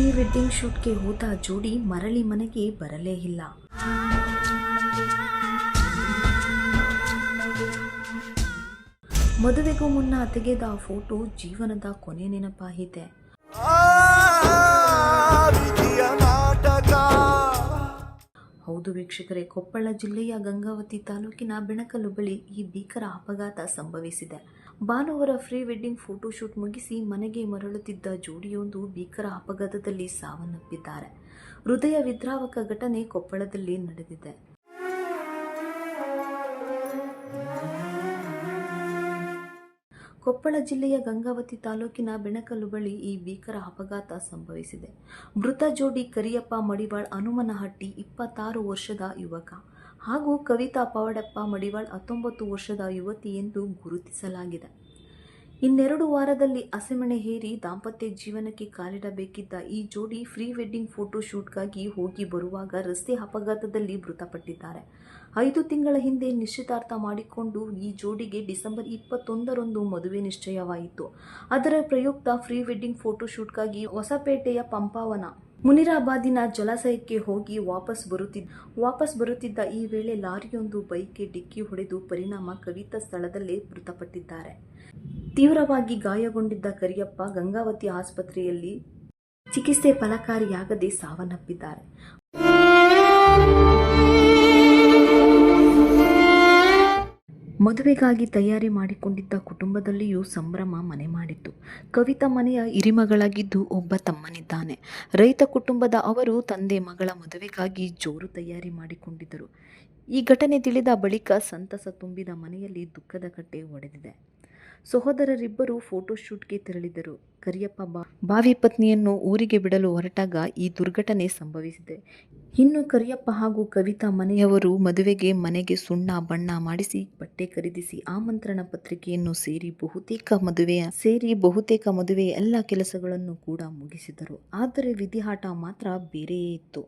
Pre wedding ಶೂಟ್ಗೆ ಹೋದ ಜೋಡಿ ಮರಳಿ ಮನೆಗೆ ಬರಲೇ ಇಲ್ಲ. ಮದುವೆಗೂ ಮುನ್ನ ತೆಗೆದ ಫೋಟೋ ಜೀವನದ ಕೊನೆ ನೆನಪಾಗಿದೆ. ಹೌದು ವೀಕ್ಷಕರೇ, ಕೊಪ್ಪಳ ಜಿಲ್ಲೆಯ ಗಂಗಾವತಿ ತಾಲೂಕಿನ ಬೆಣಕಲು ಬಳಿ ಈ ಭೀಕರ ಅಪಘಾತ ಸಂಭವಿಸಿದೆ. ಭಾನುವಾರ ಫ್ರೀ ವೆಡ್ಡಿಂಗ್ ಫೋಟೋಶೂಟ್ ಮುಗಿಸಿ ಮನೆಗೆ ಮರಳುತ್ತಿದ್ದ ಜೋಡಿಯೊಂದು ಭೀಕರ ಅಪಘಾತದಲ್ಲಿ ಸಾವನ್ನಪ್ಪಿದ್ದಾರೆ. ಹೃದಯ ವಿದ್ರಾವಕ ಘಟನೆ ಕೊಪ್ಪಳದಲ್ಲಿ ನಡೆದಿದೆ. ಕೊಪ್ಪಳ ಜಿಲ್ಲೆಯ ಗಂಗಾವತಿ ತಾಲೂಕಿನ ಬೆಣಕಲ್ಲು ಬಳಿ ಈ ಭೀಕರ ಅಪಘಾತ ಸಂಭವಿಸಿದೆ. ಮೃತ ಜೋಡಿ ಕರಿಯಪ್ಪ ಮಡಿವಾಳ್ ಹನುಮನಹಟ್ಟಿ ಇಪ್ಪತ್ತಾರು ವರ್ಷದ ಯುವಕ ಹಾಗೂ ಕವಿತಾ ಪವಡಪ್ಪ ಮಡಿವಾಳ್ ಹತ್ತೊಂಬತ್ತು ವರ್ಷದ ಯುವತಿ ಎಂದು ಗುರುತಿಸಲಾಗಿದೆ. ಇನ್ನೆರಡು ವಾರದಲ್ಲಿ ಹಸೆಮಣೆ ಹೇರಿ ದಾಂಪತ್ಯ ಜೀವನಕ್ಕೆ ಕಾಲಿಡಬೇಕಿದ್ದ ಈ ಜೋಡಿ ಫ್ರೀ ವೆಡ್ಡಿಂಗ್ ಫೋಟೋ ಶೂಟ್ಗಾಗಿ ಹೋಗಿ ಬರುವಾಗ ರಸ್ತೆ ಅಪಘಾತದಲ್ಲಿ ಮೃತಪಟ್ಟಿದ್ದಾರೆ. ಐದು ತಿಂಗಳ ಹಿಂದೆ ನಿಶ್ಚಿತಾರ್ಥ ಮಾಡಿಕೊಂಡು ಈ ಜೋಡಿಗೆ ಡಿಸೆಂಬರ್ ಇಪ್ಪತ್ತೊಂದರಂದು ಮದುವೆ ನಿಶ್ಚಯವಾಯಿತು. ಅದರ ಪ್ರಯುಕ್ತ ಫ್ರೀ ವೆಡ್ಡಿಂಗ್ ಫೋಟೋ ಶೂಟ್ಗಾಗಿ ಹೊಸಪೇಟೆಯ ಪಂಪಾವನ, ಮುನಿರಾಬಾದಿನ ಜಲಾಶಯಕ್ಕೆ ಹೋಗಿ ವಾಪಸ್ ಬರುತ್ತಿದ್ದ ವಾಪಸ್ ಬರುತ್ತಿದ್ದ ಈ ವೇಳೆ ಲಾರಿಯೊಂದು ಬೈಕ್ಗೆ ಡಿಕ್ಕಿ ಹೊಡೆದು ಪರಿಣಾಮ ಕವಿತಾ ಸ್ಥಳದಲ್ಲೇ ಮೃತಪಟ್ಟಿದ್ದಾರೆ. ತೀವ್ರವಾಗಿ ಗಾಯಗೊಂಡಿದ್ದ ಕರಿಯಪ್ಪ ಗಂಗಾವತಿ ಆಸ್ಪತ್ರೆಯಲ್ಲಿ ಚಿಕಿತ್ಸೆ ಫಲಕಾರಿಯಾಗದೆ ಸಾವನ್ನಪ್ಪಿದ್ದಾರೆ. ಮದುವೆಗಾಗಿ ತಯಾರಿ ಮಾಡಿಕೊಂಡಿದ್ದ ಕುಟುಂಬದಲ್ಲಿಯೂ ಸಂಭ್ರಮ ಮನೆ ಮಾಡಿತ್ತು. ಕವಿತಾ ಮನೆಯ ಹಿರಿಮಗಳಾಗಿದ್ದು ಒಬ್ಬ ತಮ್ಮನಿದ್ದಾನೆ. ರೈತ ಕುಟುಂಬದ ಅವರು ತಂದೆ ಮಗಳ ಮದುವೆಗಾಗಿ ಜೋರು ತಯಾರಿ ಮಾಡಿಕೊಂಡಿದ್ದರು. ಈ ಘಟನೆ ತಿಳಿದ ಬಳಿಕ ಸಂತಸ ತುಂಬಿದ ಮನೆಯಲ್ಲಿ ದುಃಖದ ಕಟ್ಟೆ ಒಡೆದಿದೆ. ಸಹೋದರರಿಬ್ಬರು ಫೋಟೋಶೂಟ್ಗೆ ತೆರಳಿದರು. ಕರಿಯಪ್ಪ ಬಾವಿ ಪತ್ನಿಯನ್ನು ಊರಿಗೆ ಬಿಡಲು ಹೊರಟಾಗ ಈ ದುರ್ಘಟನೆ ಸಂಭವಿಸಿದೆ. ಇನ್ನು ಕರಿಯಪ್ಪ ಹಾಗೂ ಕವಿತಾ ಮನೆಯವರು ಮದುವೆಗೆ ಮನೆಗೆ ಸುಣ್ಣ, ಬಣ್ಣ ಮಾಡಿಸಿ ಬಟ್ಟೆ ಖರೀದಿಸಿ ಆಮಂತ್ರಣ ಪತ್ರಿಕೆಯನ್ನು ಸೇರಿ ಬಹುತೇಕ ಮದುವೆಯ, ಸೇರಿ ಬಹುತೇಕ ಮದುವೆಯ ಎಲ್ಲ ಕೆಲಸಗಳನ್ನು ಕೂಡ ಮುಗಿಸಿದರು. ಆದರೆ ವಿಧಿಹಾಟ ಮಾತ್ರ ಬೇರೆಯೇ ಇತ್ತು.